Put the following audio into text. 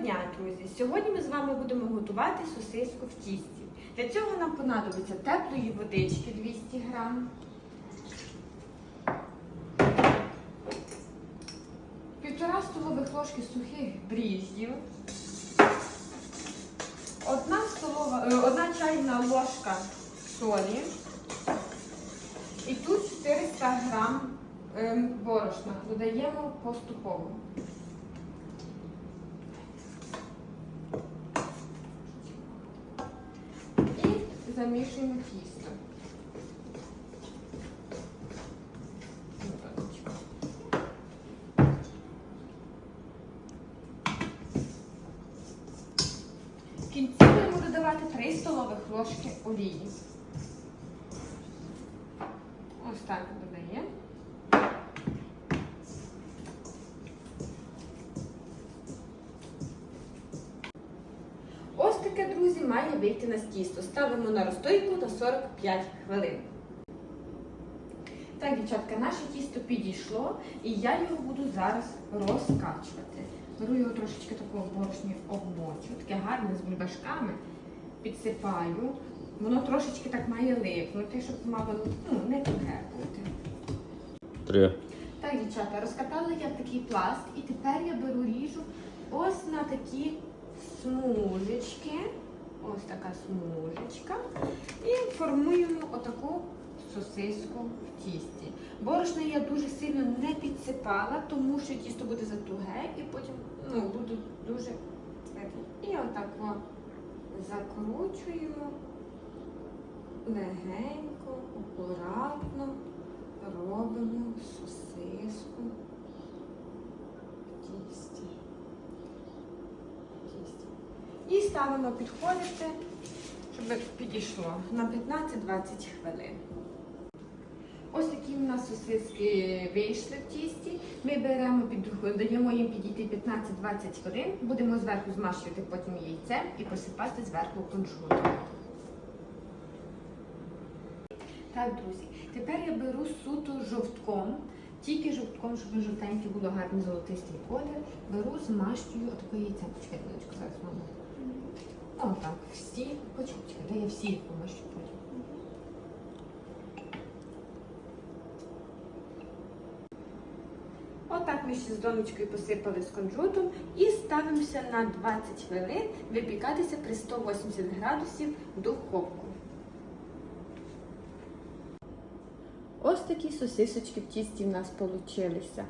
дня, друзі! Сьогодні ми з вами будемо готувати сосиску в тісті. Для цього нам понадобиться теплої водички 200 грам, півтора столових ложки сухих бріждів, одна, столова, е, одна чайна ложка солі і тут 400 грам ем, борошна. Додаємо поступово. І замішуємо тісто. В кінці будемо додавати 3 столових ложки олії. Ось так додаємо. Ось таке, друзі, має вийти на тісто. Ставимо на розстойку на 45 хвилин. Так, дівчатка, наше тісто підійшло, і я його буду зараз розкачувати. Беру його трошечки такого борошні обмочу, таке гарне з бульбашками, підсипаю. Воно трошечки так має липнути, щоб мало ну, не бути. Три. Так, дівчата, розкатала я такий пласт, і тепер я беру ріжу ось на такі смужечки. Ось така смужечка. І формуємо отаку сосиску в тісті. Борошно я дуже сильно не підсипала, тому що тісто буде затуге і потім ну, буде дуже. І отак закручуємо легенько, акуратно робимо сосиску в тісті. В тісті. І ставимо підходити, щоб підійшло на 15-20 хвилин. Ось такі у нас сосиски вийшли в тісті. Ми беремо, під, даємо їм підійти 15-20 хвилин, будемо зверху змащувати потім яйцем і посипати зверху кунжутом. Так, друзі, тепер я беру суто жовтком, тільки жовтком, щоб жовтенький було гарний золотистий колір. Беру, змащую отаке яйце. Почекай, хвилиночку, зараз мама. О, так, всі. Почекай, почекай, дай я всі помащу потім. Отак ми ще з донечкою посипали з кунжутом і ставимося на 20 хвилин випікатися при 180 градусів духовку. Ось такі сосисочки в тісті в нас получилися.